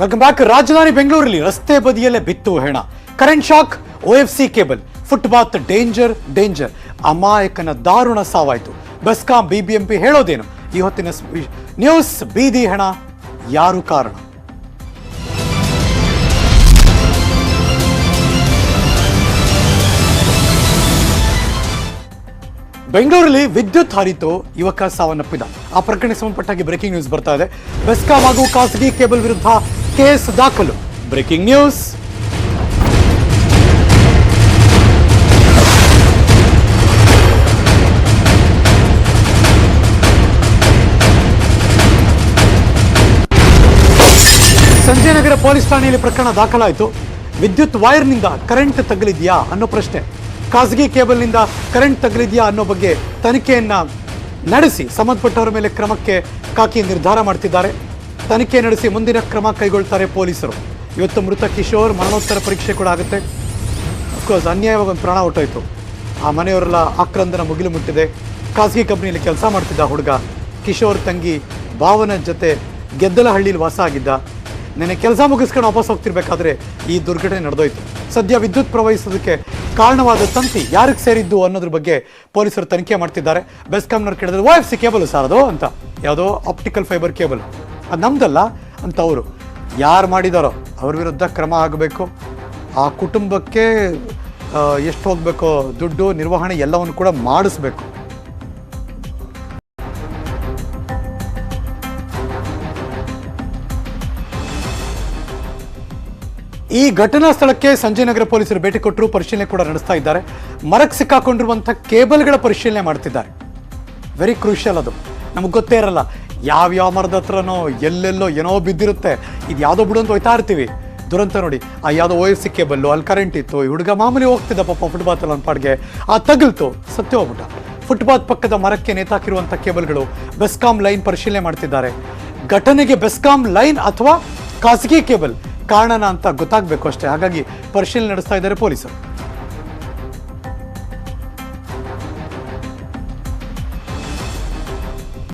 Welcome back ರಾಜಧಾನಿ ಬೆಂಗಳೂರಲ್ಲಿ ರಸ್ತೆ ಬದಿಯಲ್ಲೇ ಬಿತ್ತು ಹೆಣ. Current shock O F C cable footpath danger danger ಅಮಾಯಕನ ದಾರುಣ ಸಾವಾಯಿತು. ಬೆಸ್ಕಾಂ ಬಿಬಿಎಂಪಿ ಹೇಳೋದೇನು? ಈ ಹೊತ್ತಿನ ನ್ಯೂಸ್ ಬೀದಿ ಹೆಣ. ಯಾರು ಕಾರಣ? ಬೆಂಗಳೂರಲ್ಲಿ ವಿದ್ಯುತ್ ಹರಿತು. ಯುವಕ ಸಾವನ್ನಪ್ಪಿದ. ಆ ಪ್ರಕರಣಕ್ಕೆ ಸಂಬಂಧಪಟ್ಟಾಗಿ ಬ್ರೇಕಿಂಗ್ ನ್ಯೂಸ್ ಬರ್ತಾ ಇದೆ. ಬೆಸ್ಕಾಂ ಹಾಗೂ ಖಾಸಗಿ ಕೇಬಲ್ ವಿರುದ್ಧ ಕೇಸ್ ದಾಖಲು. Breaking news. ಸಂಜಯನಗರ ಪೊಲೀಸ್ ಠಾಣೆಯಲ್ಲಿ ಪ್ರಕರಣ ದಾಖಲಾಯಿತು. ವಿದ್ಯುತ್ ವೈರ್ನಿಂದ ಕರೆಂಟ್ ತಗಲಿದೆಯಾ ಅನ್ನೋ ಪ್ರಶ್ನೆ. ಖಾಸಗಿ ಕೇಬಲ್ನಿಂದ ಕರೆಂಟ್ ತಗಲಿದೆಯಾ ಅನ್ನೋ ಬಗ್ಗೆ ತನಿಖೆಯನ್ನ ನಡೆಸಿ ಸಂಬಂಧಪಟ್ಟವರ ಮೇಲೆ ಕ್ರಮಕ್ಕೆ ಕಾಕಿ ನಿರ್ಧಾರ ಮಾಡ್ತಿದ್ದಾರೆ. ತನಿಖೆ ನಡೆಸಿ ಮುಂದಿನ ಕ್ರಮ ಕೈಗೊಳ್ತಾರೆ ಪೊಲೀಸರು. ಇವತ್ತು ಮೃತ ಕಿಶೋರ್ ಮರಣೋತ್ತರ ಪರೀಕ್ಷೆ ಕೂಡ ಆಗುತ್ತೆ. ಅಫ್ಕೋರ್ಸ್ ಅನ್ಯಾಯವಾಗಿ ಒಂದು ಪ್ರಾಣ ಹೊಟ್ಟೋಯ್ತು. ಆ ಮನೆಯವರೆಲ್ಲ ಆಕ್ರಂದನ ಮುಗಿಲು ಮುಟ್ಟಿದೆ. ಖಾಸಗಿ ಕಂಪ್ನಿಯಲ್ಲಿ ಕೆಲಸ ಮಾಡ್ತಿದ್ದ ಹುಡುಗ ಕಿಶೋರ್ ತಂಗಿ ಭಾವನ ಜೊತೆ ಗೆದ್ದಲಹಳ್ಳಿಯಲ್ಲಿ ವಾಸ ಆಗಿದ್ದ. ನೆನೆ ಕೆಲಸ ಮುಗಿಸ್ಕೊಂಡು ವಾಪಸ್ ಹೋಗ್ತಿರ್ಬೇಕಾದ್ರೆ ಈ ದುರ್ಘಟನೆ ನಡೆದೋಯ್ತು. ಸದ್ಯ ವಿದ್ಯುತ್ ಪ್ರವಹಿಸೋದಕ್ಕೆ ಕಾರಣವಾದ ತಂತಿ ಯಾರಿಗೆ ಸೇರಿದ್ದು ಅನ್ನೋದ್ರ ಬಗ್ಗೆ ಪೊಲೀಸರು ತನಿಖೆ ಮಾಡ್ತಿದ್ದಾರೆ. ಬೆಸ್ಕಾಂನವ್ರು ಕೇಳಿದ್ರೆ O F C cable sir ಅದು ಅಂತ. ಯಾವುದೋ ಆಪ್ಟಿಕಲ್ ಫೈಬರ್ ಕೇಬಲ್ ಅದು ನಮ್ದಲ್ಲ ಅಂತ ಅವರು ಯಾರು ಮಾಡಿದಾರೋ ಅವ್ರ ವಿರುದ್ಧ ಕ್ರಮ ಆಗಬೇಕು. ಆ ಕುಟುಂಬಕ್ಕೆ ಎಷ್ಟು ಹೋಗಬೇಕೋ ದುಡ್ಡು, ನಿರ್ವಹಣೆ ಎಲ್ಲವನ್ನು ಕೂಡ ಮಾಡಿಸ್ಬೇಕು. ಈ ಘಟನಾ ಸ್ಥಳಕ್ಕೆ ಸಂಜಯನಗರ ಪೊಲೀಸರು ಭೇಟಿ ಕೊಟ್ಟರು, ಪರಿಶೀಲನೆ ಕೂಡ ನಡೆಸ್ತಾ ಇದ್ದಾರೆ. ಮರಕ್ಕೆ ಸಿಕ್ಕಾಕೊಂಡಿರುವಂಥ ಕೇಬಲ್ಗಳ ಪರಿಶೀಲನೆ ಮಾಡ್ತಿದ್ದಾರೆ. ವೆರಿ ಕ್ರೂಷಿಯಲ್ ಅದು. ನಮಗೆ ಗೊತ್ತೇ ಇರಲ್ಲ. ಯಾವ ಮರದ ಹತ್ರನೋ ಎಲ್ಲೆಲ್ಲೋ ಏನೋ ಬಿದ್ದಿರುತ್ತೆ. ಇದು ಯಾವುದೋ ಬಿಡು ಅಂತ ಹೋಯ್ತಾ ಇರ್ತೀವಿ. ದುರಂತ ನೋಡಿ. ಆ ಯಾವುದೋ ಓ ಎಫ್ ಸಿ ಕೇಬಲ್ಲು ಅಲ್ಲಿ ಕರೆಂಟ್ ಇತ್ತು. ಈ ಹುಡುಗ ಮಾಮೂಲಿ ಹೋಗ್ತಿದ್ದ ಪಾಪ ಫುಟ್ಪಾತಲ್ಲಿ ಒಂದು ಪಾಡ್ಗೆ ಆ ತಗಲ್ತು. ಸತ್ಯ ಹೋಗ್ಬಿಟ್ಟ. ಫುಟ್ಬಾತ್ ಪಕ್ಕದ ಮರಕ್ಕೆ ನೇತಾಕಿರುವಂಥ ಕೇಬಲ್ಗಳು ಬೆಸ್ಕಾಂ ಲೈನ್ ಪರಿಶೀಲನೆ ಮಾಡ್ತಿದ್ದಾರೆ. ಘಟನೆಗೆ ಬೆಸ್ಕಾಂ ಲೈನ್ ಅಥವಾ ಖಾಸಗಿ ಕೇಬಲ್ ಕಾರಣನ ಅಂತ ಗೊತ್ತಾಗಬೇಕು ಅಷ್ಟೇ. ಹಾಗಾಗಿ ಪರಿಶೀಲನೆ ನಡೆಸ್ತಾ ಇದ್ದಾರೆ ಪೊಲೀಸರು.